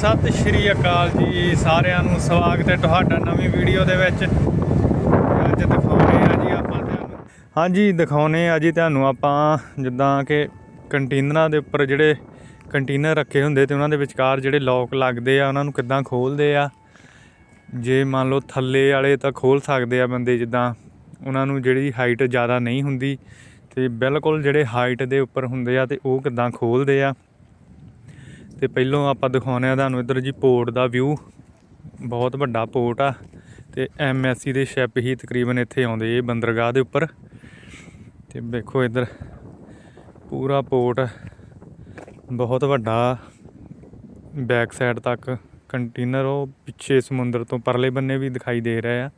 ਸਤਿ ਸ਼੍ਰੀ ਅਕਾਲ ਜੀ ਸਾਰਿਆਂ ਨੂੰ, ਸਵਾਗਤ ਹੈ ਤੁਹਾਡਾ ਨਵੀਂ ਵੀਡੀਓ ਦੇ ਵਿੱਚ। ਅੱਜ ਦਿਖਾਉਣੇ ਆ ਜੀ ਆਪਾਂ ਤੁਹਾਨੂੰ। ਹਾਂਜੀ, ਦਿਖਾਉਣੇ ਆ ਜੀ ਤੁਹਾਨੂੰ ਆਪਾਂ ਜਿੱਦਾਂ ਕਿ ਕੰਟੇਨਰਾਂ ਦੇ ਉੱਪਰ ਜਿਹੜੇ ਕੰਟੇਨਰ ਰੱਖੇ ਹੁੰਦੇ ਤੇ ਉਹਨਾਂ ਦੇ ਵਿਚਕਾਰ ਜਿਹੜੇ ਲੋਕ ਲੱਗਦੇ ਆ, ਉਹਨਾਂ ਨੂੰ ਕਿੱਦਾਂ ਖੋਲਦੇ ਆ? ਜੇ ਮੰਨ ਲਓ ਥੱਲੇ ਵਾਲੇ ਤਾਂ ਖੋਲ ਸਕਦੇ ਆ ਬੰਦੇ ਜਿੱਦਾਂ, ਉਹਨਾਂ ਨੂੰ ਜਿਹੜੀ ਹਾਈਟ ਜ਼ਿਆਦਾ ਨਹੀਂ ਹੁੰਦੀ ਤੇ ਬਿਲਕੁਲ ਜਿਹੜੇ ਹਾਈਟ ਦੇ ਉੱਪਰ ਹੁੰਦੇ ਆ ਤੇ ਉਹ ਕਿੱਦਾਂ ਖੋਲਦੇ ਆ? ਤੇ ਪਹਿਲੋਂ ਆਪਾਂ ਦਿਖਾਉਂਦੇ ਆ ਤੁਹਾਨੂੰ ਇੱਧਰ ਜੀ ਪੋਰਟ ਦਾ ਵਿਊ ਬਹੁਤ ਵੱਡਾ ਪੋਰਟ ਆ ਤੇ ਐਮਐਸਸੀ ਦੇ ਸ਼ਿਪ ਹੀ ਤਕਰੀਬਨ ਇੱਥੇ ਆਉਂਦੇ ਇਹ ਬੰਦਰਗਾਹ ਦੇ ਉੱਪਰ। ਤੇ ਵੇਖੋ ਇੱਧਰ ਪੂਰਾ ਪੋਰਟ ਬਹੁਤ ਵੱਡਾ ਬੈਕ ਸਾਈਡ ਤੱਕ। ਕੰਟੇਨਰ ਉਹ ਪਿੱਛੇ ਸਮੁੰਦਰ ਤੋਂ ਪਰਲੇ ਬੰਨੇ ਵੀ ਦਿਖਾਈ ਦੇ ਰਿਹਾ ਆ।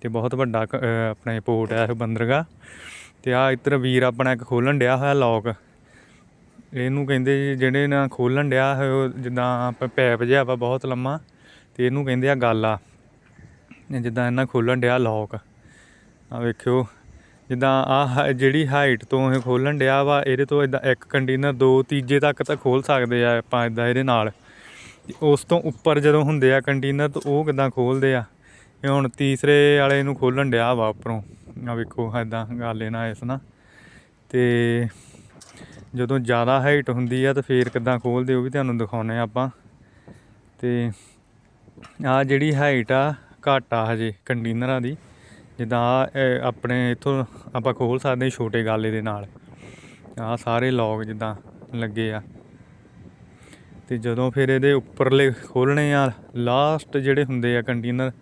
ਤੇ ਬਹੁਤ ਵੱਡਾ ਕ- ਅਹ ਪੋਰਟ ਆ ਇਹ ਬੰਦਰਗਾਹ। ਤੇ ਆ ਇੱਧਰ ਵੀਰ ਆਪਣਾ ਇੱਕ ਖੋਲਣ ਡਿਆ ਹੋਇਆ ਲੋਕ ਇਹਨੂੰ ਕਹਿੰਦੇ ਜੀ, ਜਿਹੜੇ ਨਾ ਖੋਲਣ ਡਿਆ ਉਹ ਜਿੱਦਾਂ ਪੈਪ ਜਿਹਾ ਵਾ ਬਹੁਤ ਲੰਮਾ, ਤੇ ਇਹਨੂੰ ਕਹਿੰਦੇ ਆ ਗਾਲਾ। ਜਿੱਦਾਂ ਇਹਨਾਂ ਖੋਲਣ ਡਿਆ ਲੋਕ। ਆ ਵੇਖਿਓ, ਜਿੱਦਾਂ ਆ ਜਿਹੜੀ ਹਾਈਟ ਤੋਂ ਇਹ ਖੋਲਣ ਡਿਆ ਵਾ, ਇਹਦੇ ਤੋਂ ਇਦਾਂ ਇੱਕ ਕੰਟੇਨਰ ਦੋ ਤੀਜੇ ਤੱਕ ਤਾਂ ਖੋਲ ਸਕਦੇ ਆ ਆਪਾਂ ਇਦਾਂ ਇਹਦੇ ਨਾਲ। ਉਸ ਤੋਂ ਉੱਪਰ ਜਦੋਂ ਹੁੰਦੇ ਆ ਕੰਟੇਨਰ ਤਾਂ ਉਹ ਕਿਦਾਂ ਖੋਲਦੇ ਆ? ਇਹ ਹੁਣ ਤੀਸਰੇ ਵਾਲੇ ਨੂੰ ਖੋਲਣ ਡਿਆ ਵਾ ਉੱਪਰੋਂ। ਆ ਵੇਖੋ ਇਦਾਂ ਗੱਲ ਇਹਨਾਂ ਇਸ ਨਾਲ। ਤੇ ਜਦੋਂ ਜ਼ਿਆਦਾ ਹਾਈਟ ਹੁੰਦੀ ਆ ਤਾਂ ਫੇਰ ਕਿੱਦਾਂ ਖੋਲਦੇ ਉਹ ਵੀ ਤੁਹਾਨੂੰ ਦਿਖਾਉਨੇ ਆ ਆਪਾਂ। ਤੇ ਆ ਜਿਹੜੀ ਹਾਈਟ ਆ ਘੱਟ ਆ ਹਜੇ ਕੰਟੇਨਰਾਂ ਦੀ। ਜਿੱਦਾਂ ਆਹ, ਆਪਣੇ ਇਥੋਂ ਆਪਾਂ ਖੋਲ ਸਕਦੇ ਛੋਟੇ ਗਾਲੇ ਦੇ ਨਾਲ। ਆ ਸਾਰੇ ਲੌਕ ਜਿੱਦਾਂ ਲੱਗੇ ਆ। ਤੇ ਜਦੋਂ ਫਿਰ ਇਹਦੇ ਉੱਪਰਲੇ ਖੋਲਣੇ ਆ ਲਾਸਟ ਜਿਹੜੇ ਹੁੰਦੇ ਆ ਕੰਟੇਨਰ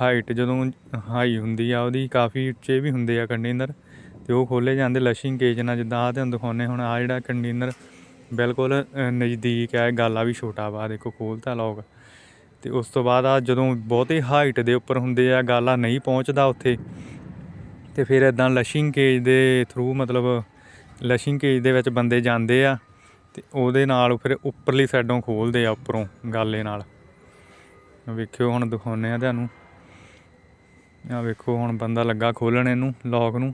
ਹਾਈਟ ਜਦੋਂ ਹਾਈ ਹੁੰਦੀ ਆ ਉਹਦੀ ਕਾਫੀ ਉੱਚੇ ਵੀ ਹੁੰਦੇ ਆ ਕੰਟੇਨਰ ਤੇ ਉਹ ਖੋਲੇ ਜਾਂਦੇ ਲਸ਼ਿੰਗ ਕੇਜ ਨਾਲ, ਜਿੱਦਾਂ ਆ ਤੁਹਾਨੂੰ ਦਿਖਾਉਨੇ ਹੁਣ ਆ ਜਿਹੜਾ ਕੰਟੇਨਰ ਬਿਲਕੁਲ ਨਜ਼ਦੀਕ ਹੈ, ਗਾਲਾ ਵੀ ਛੋਟਾ ਵਾ, ਦੇਖੋ ਖੋਲਤਾ ਲੋਕ ਤੇ ਉਸ ਤੋਂ ਬਾਅਦ ਆ ਜਦੋਂ ਬਹੁਤੇ ਹਾਈਟ ਦੇ ਉੱਪਰ ਹੁੰਦੇ ਆ, ਗਾਲਾ ਨਹੀਂ ਪਹੁੰਚਦਾ ਉੱਥੇ। ਤੇ ਫਿਰ ਇਦਾਂ ਲਸ਼ਿੰਗ ਕੇਜ ਦੇ ਥਰੂ ਮਤਲਬ ਲਸ਼ਿੰਗ ਕੇਜ ਦੇ ਵਿੱਚ ਬੰਦੇ ਜਾਂਦੇ ਆ, ਤੇ ਉਹਦੇ ਨਾਲ ਫਿਰ ਉੱਪਰਲੀ ਸਾਈਡੋਂ ਖੋਲਦੇ ਆ ਉੱਪਰੋਂ ਗਾਲੇ ਨਾਲ। ਵੇਖਿਓ ਹੁਣ ਦਿਖਾਉਨੇ ਆ ਤੁਹਾਨੂੰ। ਆ ਵੇਖੋ ਹੁਣ ਬੰਦਾ ਲੱਗਾ ਖੋਲਣ ਇਹਨੂੰ ਲੌਕ ਨੂੰ।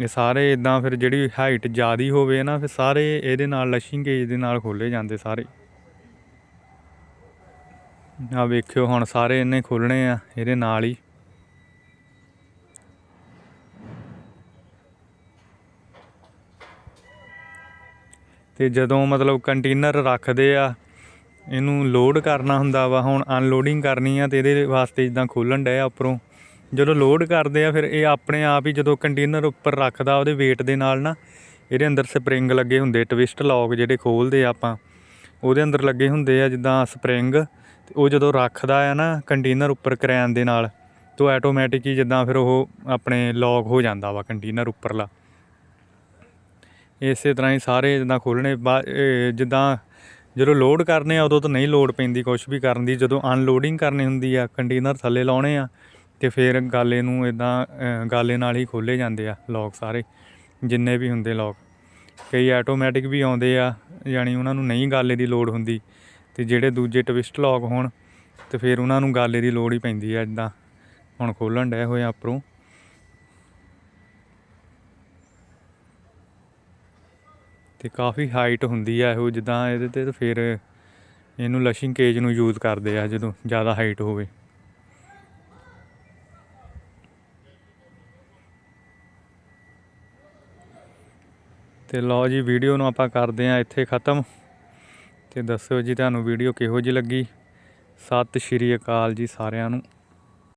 ਇਹ ਸਾਰੇ ਇਦਾਂ ਫਿਰ ਜਿਹੜੀ ਹਾਈਟ ਜ਼ਿਆਦੀ ਹੋਵੇ ਨਾ, ਫਿਰ ਸਾਰੇ ਇਹਦੇ ਨਾਲ ਲਸ਼ਿੰਗ ਕੇਜ ਦੇ ਨਾਲ ਖੋਲੇ ਜਾਂਦੇ ਸਾਰੇ। ਆ ਵੇਖਿਓ ਹੁਣ ਸਾਰੇ ਇਹਨੇ ਖੋਲਣੇ ਆ, ਇਹਦੇ ਨਾਲ ਹੀ। ਤੇ ਜਦੋਂ ਮਤਲਬ ਕੰਟੇਨਰ ਰੱਖਦੇ ਆ, ਇਹਨੂੰ ਲੋਡ ਕਰਨਾ ਹੁੰਦਾ ਵਾ, ਹੁਣ ਅਨਲੋਡਿੰਗ ਕਰਨੀ ਆ ਤੇ ਇਹਦੇ ਵਾਸਤੇ ਜਿੱਦਾਂ ਖੋਲਣ ਡਏ ਆ ਉੱਪਰੋਂ। ਜਦੋਂ ਲੋਡ ਕਰਦੇ ਆ, ਫਿਰ ਇਹ ਆਪਣੇ ਆਪ ਹੀ ਜਦੋਂ ਕੰਟੇਨਰ ਉੱਪਰ ਰੱਖਦਾ ਉਹਦੇ weight ਦੇ ਨਾਲ ਨਾ, ਇਹਦੇ ਅੰਦਰ ਸਪਰਿੰਗ ਲੱਗੇ ਹੁੰਦੇ ਟਵਿਸਟ ਲੌਕ ਜਿਹੜੇ ਖੋਲਦੇ ਆ ਆਪਾਂ, ਉਹਦੇ ਅੰਦਰ ਲੱਗੇ ਹੁੰਦੇ ਆ ਜਿੱਦਾਂ ਸਪਰਿੰਗ ਤੇ ਉਹ ਜਦੋਂ ਰੱਖਦਾ ਆ ਨਾ ਕੰਟੇਨਰ ਉੱਪਰ ਕਰੈਨ ਦੇ ਨਾਲ, ਤਾਂ ਆਟੋਮੈਟਿਕ ਹੀ ਜਿੱਦਾਂ ਫਿਰ ਉਹ ਆਪਣੇ ਲੌਕ ਹੋ ਜਾਂਦਾ ਵਾ ਕੰਟੇਨਰ ਉੱਪਰਲਾ। ਇਸੇ ਤਰ੍ਹਾਂ ਹੀ ਸਾਰੇ ਜਿੱਦਾਂ ਖੋਲਣੇ ਬਾ- ਜਿੱਦਾਂ ਜਦੋਂ ਲੋਡ ਕਰਨੇ ਆ, ਉਦੋਂ ਤਾਂ ਨਹੀਂ ਲੋਡ ਪੈਂਦੀ ਕੁਝ ਵੀ ਕਰਨ ਦੀ, ਜਦੋਂ ਅਨਲੋਡਿੰਗ ਕਰਨੀ ਹੁੰਦੀ ਆ ਕੰਟੇਨਰ ਥੱਲੇ ਲਾਉਣੇ ਆ ਤੇ ਫਿਰ ਗਾਲੇ ਨੂੰ ਇਦਾਂ ਗਾਲੇ ਨਾਲ ਹੀ ਖੋਲੇ ਜਾਂਦੇ ਆ ਲੋਕ ਸਾਰੇ, ਜਿੰਨੇ ਵੀ ਹੁੰਦੇ ਲੋਕ ਕਈ ਆਟੋਮੈਟਿਕ ਵੀ ਆਉਂਦੇ ਆ, ਯਾਨੀ ਉਹਨਾਂ ਨੂੰ ਨਹੀਂ ਗਾਲੇ ਦੀ ਲੋੜ ਹੁੰਦੀ ਤੇ ਜਿਹੜੇ ਦੂਜੇ ਟਵਿਸਟ ਲੋਕ ਹੋਣ, ਤੇ ਫਿਰ ਉਹਨਾਂ ਨੂੰ ਗਾਲੇ ਦੀ ਲੋੜ ਹੀ ਪੈਂਦੀ ਆ ਜਿੱਦਾਂ ਹੁਣ ਖੋਲਣ ਡਏ ਹੋਏ ਆ ਉੱਪਰੋਂ ਤੇ ਕਾਫੀ ਹਾਈਟ ਹੁੰਦੀ ਆ ਇਹੋ ਜਿੱਦਾਂ ਇਹਦੇ ਤੇ ਤੇ ਫਿਰ ਇਹਨੂੰ ਲਸ਼ਿੰਗ ਕੇਜ ਨੂੰ ਯੂਜ਼ ਕਰਦੇ ਆ ਜਦੋਂ ਜ਼ਿਆਦਾ ਹਾਈਟ ਹੋਵੇ। ਤੇ ਲਓ ਜੀ ਵੀਡੀਓ ਨੂੰ ਆਪਾਂ ਕਰਦੇ ਆ ਇੱਥੇ ਖਤਮ। ਤੇ ਦੱਸਿਓ ਜੀ, ਤੁਹਾਨੂੰ ਵੀਡੀਓ ਕਿਹੋ ਜਿਹੀ ਲੱਗੀ? ਸਤਿ ਸ਼੍ਰੀ ਅਕਾਲ ਜੀ ਸਾਰਿਆਂ ਨੂੰ।